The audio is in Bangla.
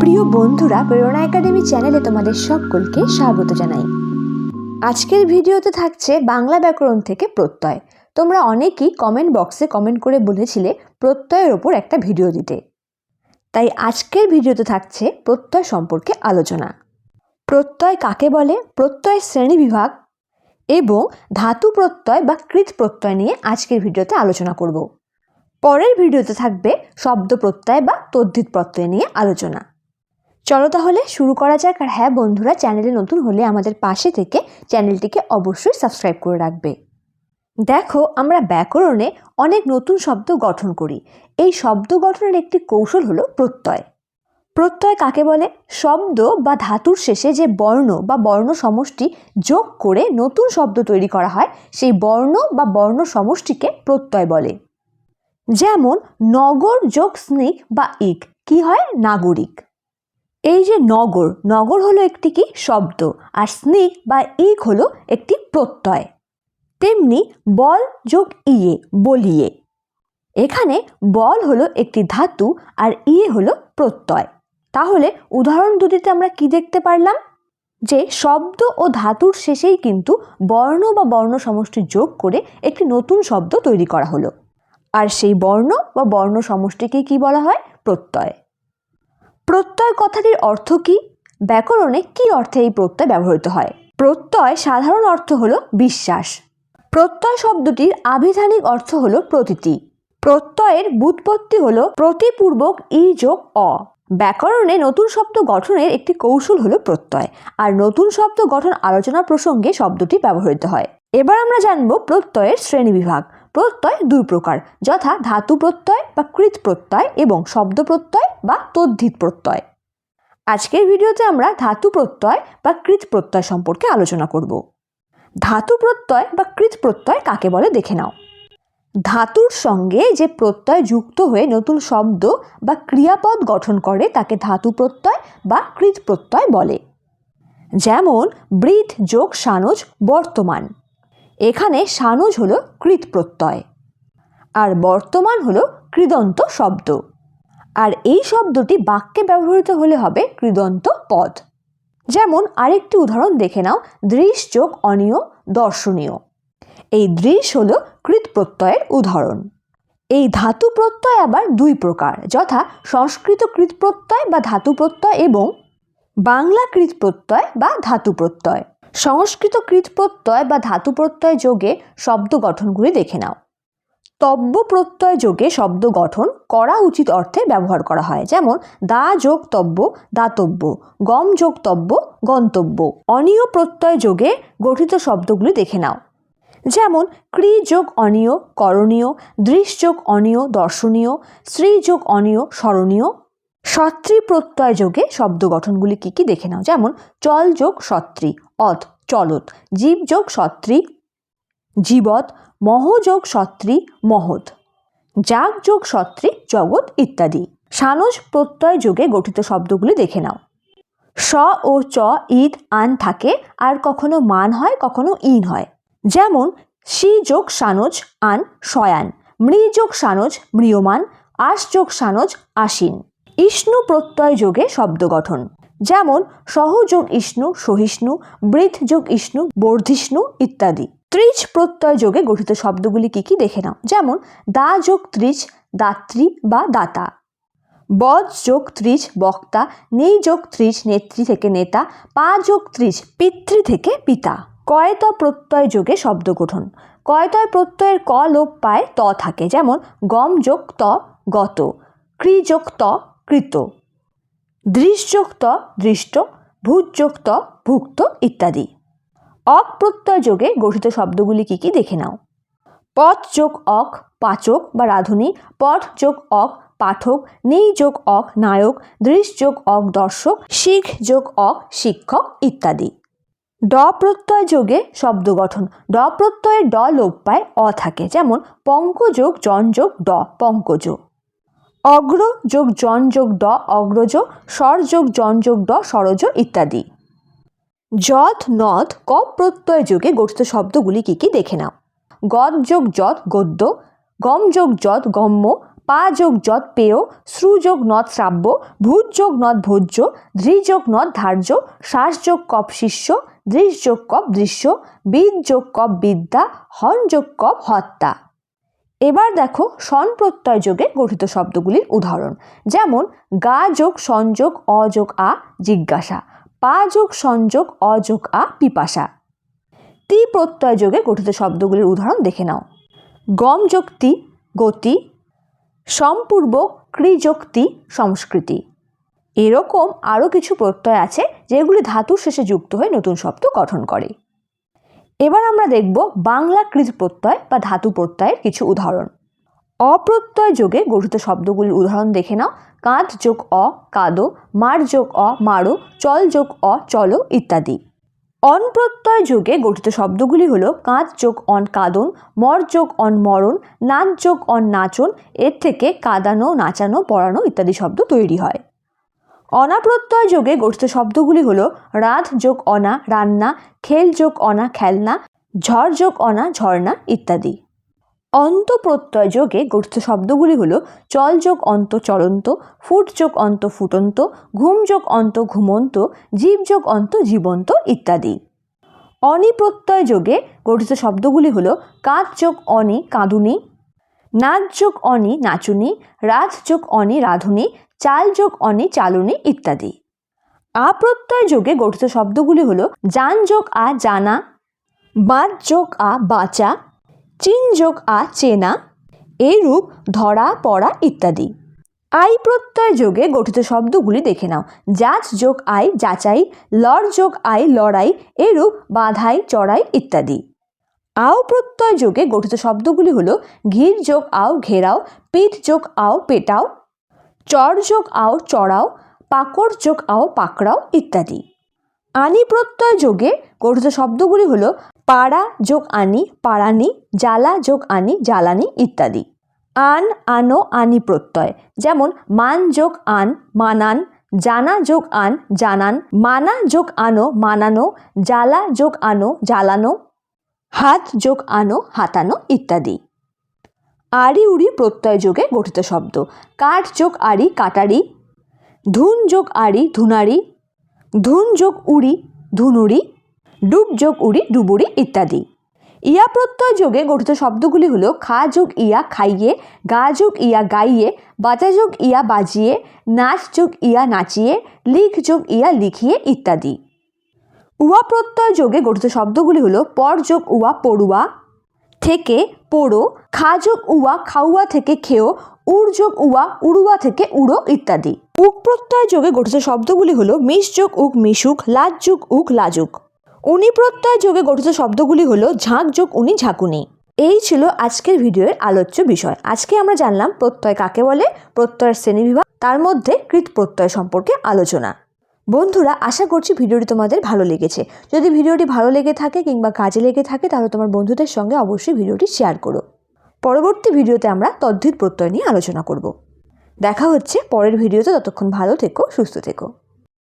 প্রিয় বন্ধুরা, প্রেরণা একাডেমি চ্যানেলে তোমাদের সকলকে স্বাগত জানাই। আজকের ভিডিওতে থাকছে বাংলা ব্যাকরণ থেকে প্রত্যয়। তোমরা অনেকেই কমেন্ট বক্সে কমেন্ট করে বলেছিলে প্রত্যয়ের ওপর একটা ভিডিও দিতে। তাই আজকের ভিডিওতে থাকছে প্রত্যয় সম্পর্কে আলোচনা। প্রত্যয় কাকে বলে? প্রত্যয় শ্রেণি বিভাগ এবং ধাতু প্রত্যয় বা কৃত প্রত্যয় নিয়ে আজকের ভিডিওতে আলোচনা করব। পরের ভিডিওতে থাকবে শব্দ প্রত্যয় বা তদ্ধিত প্রত্যয় নিয়ে আলোচনা। চলো তাহলে শুরু করা যাক আর হ্যাঁ বন্ধুরা, চ্যানেলে নতুন হলে আমাদের পাশে থেকে চ্যানেলটিকে অবশ্যই সাবস্ক্রাইব করে রাখবে। দেখো, আমরা ব্যাকরণে অনেক নতুন শব্দ গঠন করি। এই শব্দ গঠনের একটি কৌশল হলো প্রত্যয়। প্রত্যয় কাকে বলে? শব্দ বা ধাতুর শেষে যে বর্ণ বা বর্ণ সমষ্টি যোগ করে নতুন শব্দ তৈরি করা হয়, সেই বর্ণ বা বর্ণ সমষ্টিকে প্রত্যয় বলে। যেমন, নগর যোগ স্নিক বা ইক, কি হয়? নাগরিক। এই যে নগর নগর হলো একটি কি? শব্দ। আর স্নিক বা ইক হলো একটি প্রত্যয়। তেমনি বল যোগ ইয়ে বলিয়ে। এখানে বল হলো একটি ধাতু আর ইয়ে হলো প্রত্যয়। তাহলে উদাহরণ দুটিতে আমরা কি দেখতে পারলাম? যে শব্দ ও ধাতুর শেষেই কিন্তু বর্ণ বা বর্ণ সমষ্টি যোগ করে একটি নতুন শব্দ তৈরি করা হলো। আর সেই বর্ণ বা বর্ণ সমষ্টিকে কি বলা হয়? প্রত্যয়। প্রত্যয় কথাটির অর্থ কি? ব্যাকরণে কি অর্থে এই প্রত্যয় ব্যবহৃত হয়? প্রত্যয় সাধারণ অর্থ হল বিশ্বাস। প্রত্যয় শব্দটির আবিধানিক অর্থ হল প্রতীতি। প্রত্যয়ের বুৎপত্তি হল প্রতিপূর্বক ই যোগ অ। ব্যাকরণে নতুন শব্দ গঠনের একটি কৌশল হলো প্রত্যয়, আর নতুন শব্দ গঠন আলোচনা প্রসঙ্গে শব্দটি ব্যবহৃত হয়। এবার আমরা জানব প্রত্যয়ের শ্রেণীবিভাগ। প্রত্যয় দুই প্রকার, যথা ধাতু প্রত্যয় বা কৃত প্রত্যয় এবং শব্দ প্রত্যয় বা তদ্ধিত প্রত্যয়। আজকের ভিডিওতে আমরা ধাতু প্রত্যয় বা কৃত প্রত্যয় সম্পর্কে আলোচনা করব। ধাতু প্রত্যয় বা কৃত প্রত্যয় কাকে বলে দেখে নাও। ধাতুর সঙ্গে যে প্রত্যয় যুক্ত হয়ে নতুন শব্দ বা ক্রিয়াপদ গঠন করে তাকে ধাতু প্রত্যয় বা কৃত প্রত্যয় বলে। যেমন, বৃথ, যোগ, সানজ, বর্তমান। এখানে সানুজ হলো কৃত প্রত্যয় আর বর্তমান হলো কৃদন্ত শব্দ। আর এই শব্দটি বাক্যে ব্যবহৃত হলে হবে কৃদন্ত পদ। যেমন আরেকটি উদাহরণ দেখে নাও, দৃশ যোগ অনিয় দর্শনীয়। এই দৃশ হল কৃত প্রত্যয়ের উদাহরণ। এই ধাতু প্রত্যয় আবার দুই প্রকার, যথা সংস্কৃত কৃত প্রত্যয় বা ধাতু প্রত্যয় এবং বাংলা কৃত প্রত্যয় বা ধাতু প্রত্যয়। সংস্কৃত কৃত প্রত্যয় বা ধাতু প্রত্যয় যোগে শব্দ গঠনগুলি দেখে নাও। তব্য প্রত্যয় যোগে শব্দ গঠন করা উচিত অর্থে ব্যবহার করা হয়, যেমন দা যোগ তব্য দাতব্য গম যোগ তব্য গন্তব্য অনিয় প্রত্যয় যোগে গঠিত শব্দগুলি দেখে নাও। যেমন ক্রি যোগ অনিয়, করণীয়, দৃশ যোগ অনিয়, দর্শনীয়, শ্রী যোগ অনিয়, স্মরণীয়। সত্রী প্রত্যয় যোগে শব্দ গঠনগুলি কি কি দেখে নাও, যেমন চল যোগ সত্রী অথ চলত। জীব যোগ সত্রী জীবত মহযোগ সত্রী মহৎ। যাগ যোগ সত্রী জগৎ ইত্যাদি। সানজ প্রত্যয় যোগে গঠিত শব্দগুলি দেখে নাও। স ও চ ঈদ আন থাকে, আর কখনো মান হয়, কখনো ইন হয়। যেমন, সি যোগ সানজ আন শয়ান, মৃ যোগ সানজ মৃয়মান আশ যোগ সানজ আশিন ইষ্ণু প্রত্যয় যোগে শব্দ গঠন। যেমন সহ যোগ ইষ্ণু, সহিষ্ণু বৃথ যোগ ইষ্ণু, বর্ধিষ্ণু ইত্যাদি। ত্রিজ প্রত্যয় যোগে গঠিত শব্দগুলি কি কি দেখে নাও। যেমন দা যোগ ত্রিজ, দাত্রী বা দাতা। বজ যোগ ত্রিজ, বক্তা। নেই যোগ ত্রিজ, নেত্রী থেকে নেতা। পা যোগ ত্রিজ, পিতৃ থেকে পিতা। কয়ত প্রত্যয় যোগে শব্দ গঠন। কয়তয় প্রত্যয়ের ক লোপ পায়, ত থাকে। যেমন গম যোগ ত, গত। ক্রি যোগ ত, কৃত। দৃশযোগ ত দৃষ্ট ভূতযোগ ত ভুক্ত ইত্যাদি। অক প্রত্যয় যোগে গঠিত শব্দগুলি কি কি দেখে নাও। পথ যোগ অক পাচক বা রাধুনী পথ যোগ অক পাঠক নেই যোগ অক নায়ক দৃশ যোগ অক দর্শক শিখ যোগ অক শিক্ষক ইত্যাদি। ড প্রত্যয় যোগে শব্দ গঠন। ড প্রত্যয়ের ড লোপ পায় অ থাকে, যেমন পঙ্ক যোগ জন যোগ ড, পঙ্কজ। অগ্র যোগ জন যোগ ড অগ্রজ স্বর যোগ জন যোগ ড সরজ ইত্যাদি। যথ নদ ক প্রত্যয় যোগে গঠিত শব্দগুলি কি কি দেখে নাও। গদ যোগ যত গদ্য, গম যোগ যত গম্য, পা যোগ যৎ পেয়, শ্রু যোগ নদ শ্রাব্য, ভূত যোগ নদ ভোজ্য, ধৃ যোগ নদ ধার্য, শ্বাস যোগ কপ শিষ্য, দৃশ যোগ কপ দৃশ্য, বিদ যোগ কপ বিদ্যা, হন যোগ কপ হত্যা। এবার দেখো সন প্রত্যয় যোগে গঠিত শব্দগুলির উদাহরণ। যেমন, গা যোগ সংযোগ অযোগ আ জিজ্ঞাসা, পা যোগ সংযোগ অযোগ আ পিপাসা। তি প্রত্যয় যোগে গঠিত শব্দগুলির উদাহরণ দেখে নাও। গম যোক্তি গতি, সম্পূর্ব ক্রিযোক্তি সংস্কৃতি। এরকম আরও কিছু প্রত্যয় আছে যেগুলি ধাতুর শেষে যুক্ত হয়ে নতুন শব্দ গঠন করে। এবার আমরা দেখব বাংলা কৃত প্রত্যয় বা ধাতু প্রত্যয়ের কিছু উদাহরণ। অপ্রত্যয় যোগে গঠিত শব্দগুলির উদাহরণ দেখে নাও। কাঁধ যোগ অ, কাদো, মার যোগ অ, মারো, চল যোগ অ, চলো ইত্যাদি। অনপ্রত্যয় যোগে গঠিত শব্দগুলি হলো কাঁধ যোগ অন কাদন, মর যোগ অন মরণ নাচ যোগ অন নাচন, এর থেকে কাদানো, নাচানো, পড়ানো ইত্যাদি শব্দ তৈরি হয়। অনাপ্রত্যয় যোগে গঠিত শব্দগুলি হল রাধ যোগ অনা, রান্না, খেল যোগ অনা, খেলনা, ঝড় যোগ অনা, ঝর্ণা ইত্যাদি। অন্ত প্রত্যয় যোগে গঠিত শব্দগুলি হল চল যোগ অন্ত চলন্ত ফুট যোগ অন্ত ফুটন্ত ঘুম যোগ অন্ত ঘুমন্ত জীব যোগ অন্ত জীবন্ত ইত্যাদি। অনিপ্রত্যয় যোগে গঠিত শব্দগুলি হল কাঁধ যোগ অনি কাঁদুনি নাচ যোগ অনি, নাচুনি, রাধ যোগ অনি, রাধুনি চাল যোগ অনি চালুনি ইত্যাদি। আপ্রত্যয় যোগে গঠিত শব্দগুলি হল যান যোগ আ জানা বাদ যোগ আ বাঁচা, চিন যোগ আ চেনা এইরূপ ধরা, পড়া ইত্যাদি। আই প্রত্যয় যোগে গঠিত শব্দগুলি দেখে নাও। যাচ যোগ আই যাচাই লড় যোগ আই লড়াই, এরূপ বাধাই, চড়াই ইত্যাদি। আও প্রত্যয় যোগে গঠিত শব্দগুলি হলো ঘির যোগ আও ঘেরাও, পিঠ যোগ আও পেটাও চর যোগ আও চড়াও, পাকড় যোগ আও পাকড়াও ইত্যাদি। আনি প্রত্যয় যোগে গঠিত শব্দগুলি হলো পাড়া যোগ আনি, পাড়ানি, জ্বালা যোগ আনি, জ্বালানি ইত্যাদি। আন, আনো, আনি প্রত্যয়, যেমন মান যোগ আন, মানান, জানা যোগ আন, জানান, মানা যোগ আনো, মানানো, জ্বালা যোগ আনো, জ্বালানো, হাত যোগ আনো, হাতানো ইত্যাদি। আড়ি উড়ি প্রত্যয় যোগে গঠিত শব্দ। কাঠ যোগ আড়ি, কাটারি। ধুন যোগ আড়ি, ধুনারি। ধুন যোগ উড়ি ধুনুড়ি ডুব যোগ উড়ি, ডুবুরি ইত্যাদি। ইয়া প্রত্যয় যোগে গঠিত শব্দগুলি হলো খা যোগ ইয়া খাইয়ে, গা যোগ ইয়া গাইয়ে, বাজা যোগ ইয়া বাজিয়ে, নাচ যোগ ইয়া নাচিয়ে, লিখ যোগ ইয়া লিখিয়ে ইত্যাদি। উয়া প্রত্যয় যোগে গঠিত শব্দগুলি হলো পর যোগ উয়া পড়ুয়া থেকে পোড়ো খা যোগ উয়া, খাউয়া থেকে খেও উড় যোগ উয়া উড়ুয়া থেকে উড়ো ইত্যাদি। উক প্রত্যয় যোগে গঠিত শব্দগুলি হলো মিশ যোগ উক, মিশুক লাজ যোগ উক, লাজুক। উনি প্রত্যয় যোগে গঠিত শব্দগুলি হলো ঝাঁক যোগ উনি ঝাঁকুনি। এই ছিল আজকের ভিডিওর আলোচ্য বিষয়। আজকে আমরা জানলাম প্রত্যয় কাকে বলে, প্রত্যয়ের শ্রেণীবিভাগ, তার মধ্যে কৃত প্রত্যয় সম্পর্কে আলোচনা। বন্ধুরা, আশা করছি ভিডিওটি তোমাদের ভালো লেগেছে। যদি ভিডিওটি ভালো লেগে থাকে কিংবা কাজে লেগে থাকে, তাহলে তোমার বন্ধুদের সঙ্গে অবশ্যই ভিডিওটি শেয়ার করো। পরবর্তী ভিডিওতে আমরা তদ্ধিত প্রত্যয় নিয়ে আলোচনা করব। দেখা হচ্ছে পরের ভিডিওতে, ততক্ষণ ভালো থেকো, সুস্থ থেকো।